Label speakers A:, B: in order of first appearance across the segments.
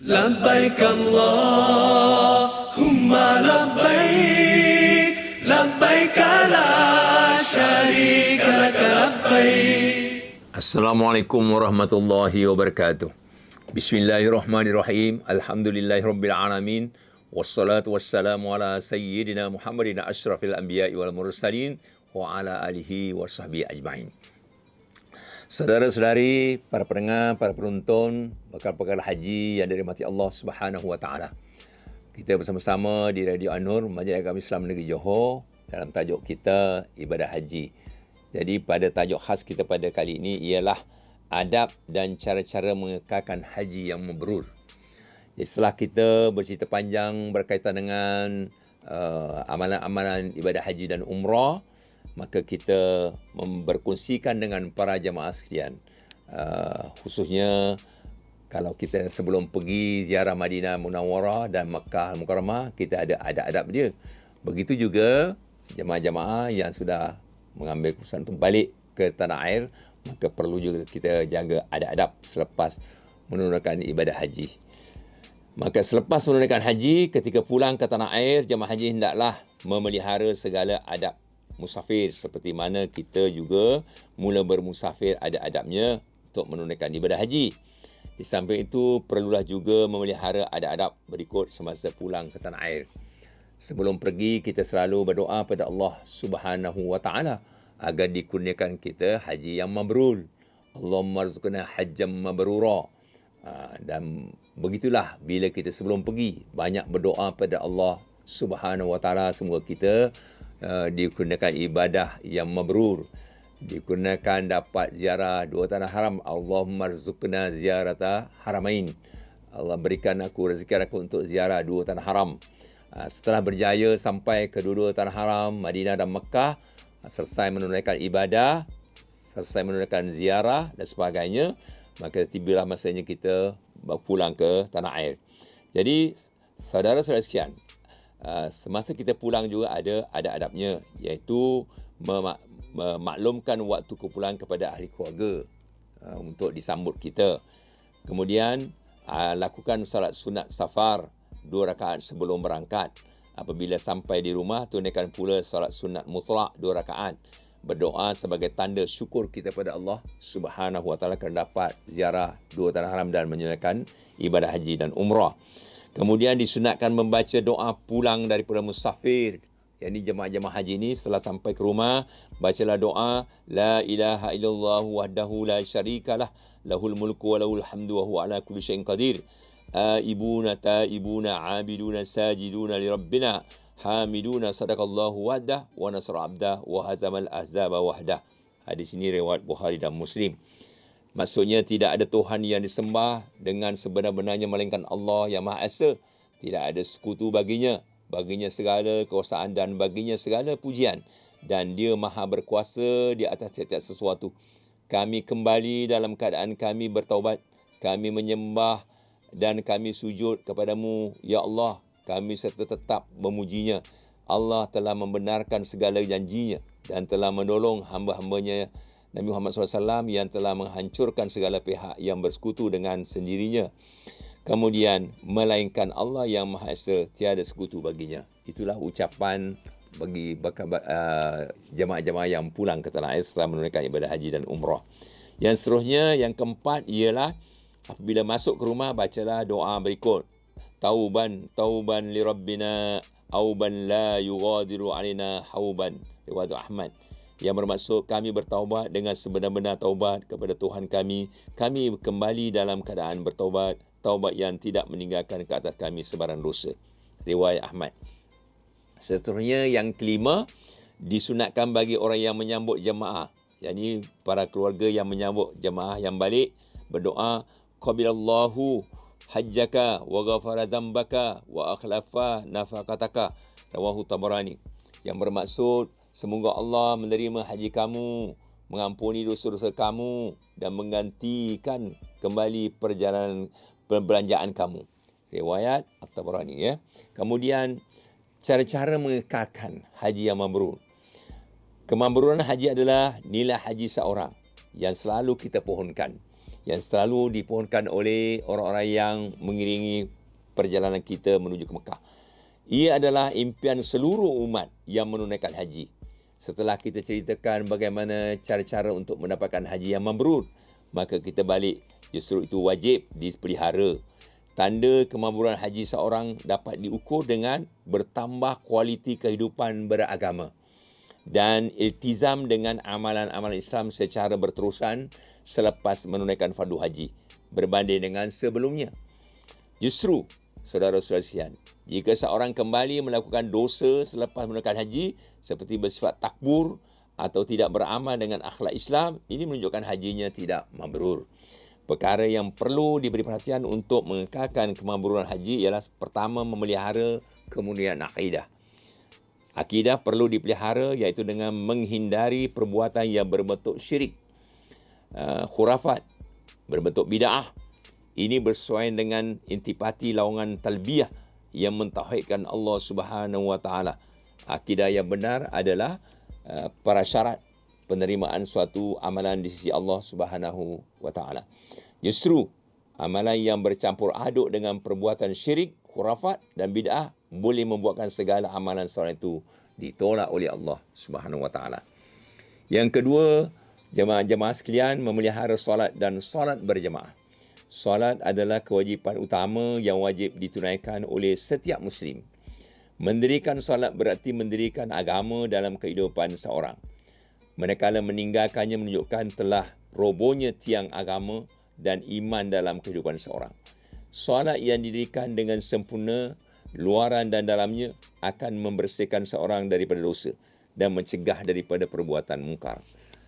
A: لبيك اللهم لبيك لبيك لا شريك لك لبيك
B: Assalamualaikum warahmatullahi wabarakatuh. Bismillahirrahmanirrahim. Alhamdulillahirabbil alamin. Wassalatu wassalamu ala sayyidina Muhammadin asyrafil anbiya'i wal mursalin wa ala alihi wa sahbihi ajma'in. Saudara-saudari, para pendengar, para penonton, bakal-bakal haji yang dirahmati Allah Subhanahu wa taala. Kita bersama-sama di Radio Anur, Majlis Agama Islam Negeri Johor dalam tajuk kita ibadah haji. Jadi pada tajuk khas kita pada kali ini ialah adab dan cara-cara mengekalkan haji yang mabrur. Jadi setelah kita bercerita panjang berkaitan dengan uh, amalan-amalan ibadah haji dan umrah, maka kita berkongsikan dengan para jemaah sekalian. Uh, khususnya kalau kita sebelum pergi ziarah Madinah Munawwarah dan Makkah Al-Mukarramah, kita ada adab-adab dia. Begitu juga jemaah-jemaah yang sudah mengambil keputusan untuk balik ke tanah air, maka perlu juga kita jaga adab-adab selepas menunaikan ibadah haji. Maka selepas menunaikan haji, ketika pulang ke tanah air, jemaah haji hendaklah memelihara segala adab musafir seperti mana kita juga mula bermusafir ada adabnya untuk menunaikan ibadah haji. Di samping itu, perlulah juga memelihara adab-adab berikut semasa pulang ke tanah air. Sebelum pergi, kita selalu berdoa pada Allah Subhanahu wa taala agar dikurniakan kita haji yang mabrur. Allahumma rizqna hajjam mabrura. Ha, dan begitulah bila kita sebelum pergi banyak berdoa pada Allah Subhanahu wa taala semoga kita uh, dikurniakan ibadah yang mabrur. Dikurniakan dapat ziarah dua tanah haram. Allahumma rizqna ziyarata haramain. Allah berikan aku rezeki aku untuk ziarah dua tanah haram. Uh, setelah berjaya sampai ke dua-dua tanah haram Madinah dan Mekah uh, selesai menunaikan ibadah selesai menunaikan ziarah dan sebagainya maka tibalah masanya kita pulang ke tanah air. Jadi saudara-saudara sekalian Uh, semasa kita pulang juga ada ada adabnya iaitu memak, memaklumkan waktu kepulangan kepada ahli keluarga uh, untuk disambut kita. Kemudian uh, lakukan salat sunat safar dua rakaat sebelum berangkat. Apabila sampai di rumah tunaikan pula salat sunat mutlak dua rakaat. Berdoa sebagai tanda syukur kita pada Allah Subhanahu wa taala kerana dapat ziarah dua tanah haram dan menunaikan ibadah haji dan umrah. Kemudian disunatkan membaca doa pulang daripada musafir. Yang ini jemaah-jemaah haji ini setelah sampai ke rumah, bacalah doa La ilaha illallah wahdahu la syarikalah lahul mulku wa lahul hamdu wa huwa ala kulli syai'in qadir. Aibuna taibuna abiduna sajiduna li rabbina hamiduna sadaqallahu wahdah wa nasra abdah wa hazamal ahzaba wahdah. Hadis ini riwayat Bukhari dan Muslim. Maksudnya tidak ada Tuhan yang disembah dengan sebenar-benarnya melainkan Allah yang Maha Esa. Tidak ada sekutu baginya. Baginya segala kekuasaan dan baginya segala pujian. Dan dia Maha berkuasa di atas setiap sesuatu. Kami kembali dalam keadaan kami bertaubat. Kami menyembah dan kami sujud kepadamu. Ya Allah, kami serta tetap memujinya. Allah telah membenarkan segala janjinya dan telah menolong hamba-hambanya Nabi Muhammad SAW yang telah menghancurkan segala pihak yang bersekutu dengan sendirinya. Kemudian, melainkan Allah yang Maha Esa, tiada sekutu baginya. Itulah ucapan bagi uh, jemaah-jemaah yang pulang ke tanah air setelah menunaikan ibadah haji dan umrah. Yang seterusnya, yang keempat ialah apabila masuk ke rumah, bacalah doa berikut. Tauban, tauban li rabbina, auban la yugadiru alina hauban. Riwayat Ahmad yang bermaksud kami bertaubat dengan sebenar-benar taubat kepada Tuhan kami. Kami kembali dalam keadaan bertaubat, taubat yang tidak meninggalkan ke atas kami sebarang dosa. Riwayat Ahmad. Seterusnya yang kelima, disunatkan bagi orang yang menyambut jemaah. Yang ini para keluarga yang menyambut jemaah yang balik berdoa qabilallahu hajjaka wa ghafara dzambaka wa akhlafa nafaqataka rawahu tabarani yang bermaksud Semoga Allah menerima haji kamu, mengampuni dosa-dosa kamu dan menggantikan kembali perjalanan perbelanjaan kamu. Riwayat At-Tabarani ya. Kemudian cara-cara mengekalkan haji yang mabrur. Kemabruran haji adalah nilai haji seorang yang selalu kita pohonkan. yang selalu dipohonkan oleh orang-orang yang mengiringi perjalanan kita menuju ke Mekah. Ia adalah impian seluruh umat yang menunaikan haji. Setelah kita ceritakan bagaimana cara-cara untuk mendapatkan haji yang mabrur, maka kita balik justru itu wajib dipelihara. Tanda kemaburan haji seorang dapat diukur dengan bertambah kualiti kehidupan beragama dan iltizam dengan amalan-amalan Islam secara berterusan selepas menunaikan fardu haji berbanding dengan sebelumnya. Justru, saudara-saudara sekalian, jika seorang kembali melakukan dosa selepas menunaikan haji seperti bersifat takbur atau tidak beramal dengan akhlak Islam, ini menunjukkan hajinya tidak mabrur. Perkara yang perlu diberi perhatian untuk mengekalkan kemabruran haji ialah pertama memelihara kemuliaan akidah. Akidah perlu dipelihara iaitu dengan menghindari perbuatan yang berbentuk syirik, uh, khurafat, berbentuk bid'ah. Ini bersesuaian dengan intipati lawangan talbiyah yang mentauhidkan Allah Subhanahu wa taala. Akidah yang benar adalah uh, prasyarat penerimaan suatu amalan di sisi Allah Subhanahu wa taala. Justru amalan yang bercampur aduk dengan perbuatan syirik, khurafat dan bid'ah boleh membuatkan segala amalan seorang itu ditolak oleh Allah Subhanahu wa taala. Yang kedua, jemaah-jemaah sekalian memelihara solat dan solat berjemaah. Solat adalah kewajipan utama yang wajib ditunaikan oleh setiap muslim. Mendirikan solat berarti mendirikan agama dalam kehidupan seorang manakala meninggalkannya menunjukkan telah robohnya tiang agama dan iman dalam kehidupan seorang. Solat yang didirikan dengan sempurna, luaran dan dalamnya akan membersihkan seorang daripada dosa dan mencegah daripada perbuatan mungkar.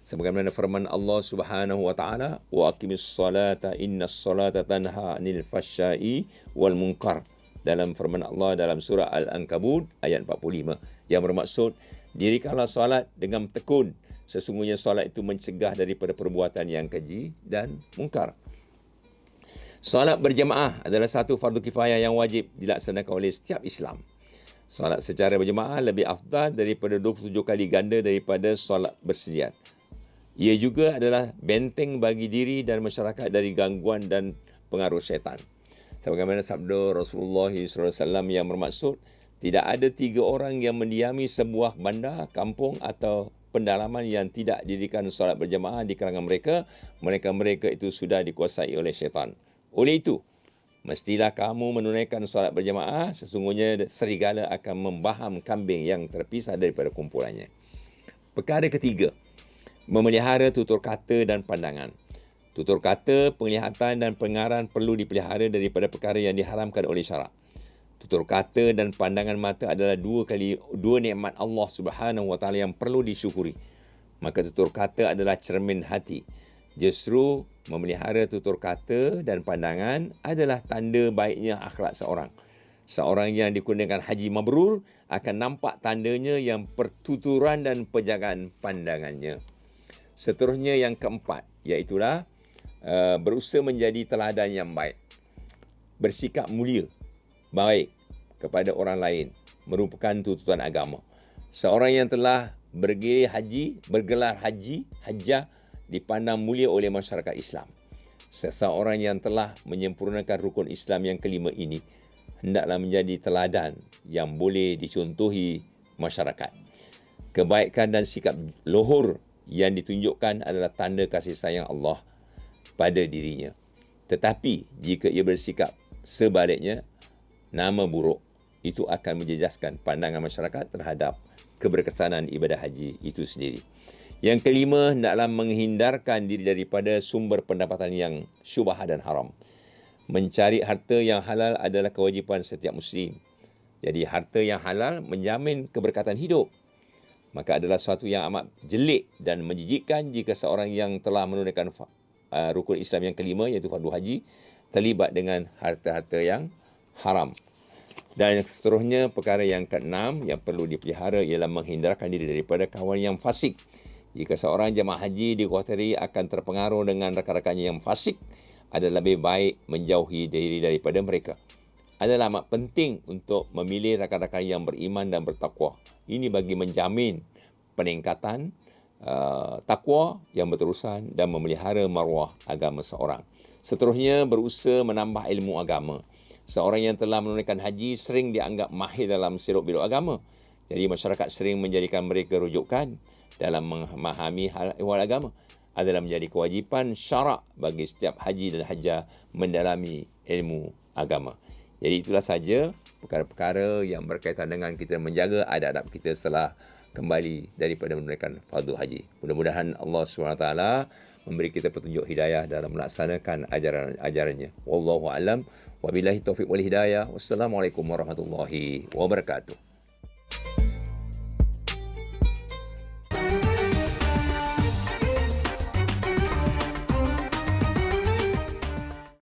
B: Sebagaimana firman Allah Subhanahu wa taala, "Wa aqimis salata innas salata tanha 'anil fahsya'i wal munkar." Dalam firman Allah dalam surah Al-Ankabut ayat 45 yang bermaksud dirikanlah solat dengan tekun Sesungguhnya solat itu mencegah daripada perbuatan yang keji dan mungkar. Solat berjemaah adalah satu fardu kifayah yang wajib dilaksanakan oleh setiap Islam. Solat secara berjemaah lebih afdal daripada 27 kali ganda daripada solat bersendirian. Ia juga adalah benteng bagi diri dan masyarakat dari gangguan dan pengaruh syaitan. Sebagaimana sabda Rasulullah SAW yang bermaksud, tidak ada tiga orang yang mendiami sebuah bandar, kampung atau pendalaman yang tidak didirikan solat berjamaah di kalangan mereka, mereka-mereka itu sudah dikuasai oleh syaitan. Oleh itu, mestilah kamu menunaikan solat berjamaah, sesungguhnya serigala akan membaham kambing yang terpisah daripada kumpulannya. Perkara ketiga, memelihara tutur kata dan pandangan. Tutur kata, penglihatan dan pengaran perlu dipelihara daripada perkara yang diharamkan oleh syarak. Tutur kata dan pandangan mata adalah dua kali dua nikmat Allah Subhanahu wa taala yang perlu disyukuri. Maka tutur kata adalah cermin hati. Justru memelihara tutur kata dan pandangan adalah tanda baiknya akhlak seorang. Seorang yang dikurniakan haji mabrur akan nampak tandanya yang pertuturan dan penjagaan pandangannya. Seterusnya yang keempat, iaitu uh, berusaha menjadi teladan yang baik. Bersikap mulia baik kepada orang lain merupakan tuntutan agama. Seorang yang telah bergiri haji, bergelar haji, hajjah dipandang mulia oleh masyarakat Islam. Seseorang yang telah menyempurnakan rukun Islam yang kelima ini hendaklah menjadi teladan yang boleh dicontohi masyarakat. Kebaikan dan sikap lohur yang ditunjukkan adalah tanda kasih sayang Allah pada dirinya. Tetapi jika ia bersikap sebaliknya, nama buruk itu akan menjejaskan pandangan masyarakat terhadap keberkesanan ibadah haji itu sendiri. Yang kelima, hendaklah menghindarkan diri daripada sumber pendapatan yang syubah dan haram. Mencari harta yang halal adalah kewajipan setiap Muslim. Jadi harta yang halal menjamin keberkatan hidup. Maka adalah sesuatu yang amat jelik dan menjijikkan jika seorang yang telah menunaikan uh, rukun Islam yang kelima iaitu fardu haji terlibat dengan harta-harta yang haram. Dan yang seterusnya, perkara yang keenam yang perlu dipelihara ialah menghindarkan diri daripada kawan yang fasik. Jika seorang jemaah haji dikhawatiri akan terpengaruh dengan rakan-rakannya yang fasik, adalah lebih baik menjauhi diri daripada mereka. Adalah amat penting untuk memilih rakan-rakan yang beriman dan bertakwa. Ini bagi menjamin peningkatan uh, takwa yang berterusan dan memelihara maruah agama seorang. Seterusnya berusaha menambah ilmu agama. Seorang yang telah menunaikan haji sering dianggap mahir dalam siruk biluk agama. Jadi masyarakat sering menjadikan mereka rujukan dalam memahami hal ehwal agama adalah menjadi kewajipan syarak bagi setiap haji dan hajah mendalami ilmu agama. Jadi itulah saja perkara-perkara yang berkaitan dengan kita menjaga adab-adab kita setelah kembali daripada menunaikan fardu haji. Mudah-mudahan Allah SWT memberi kita petunjuk hidayah dalam melaksanakan ajaran-ajarannya. Wallahu alam. Wabillahi taufiq wal hidayah. Wassalamualaikum warahmatullahi wabarakatuh.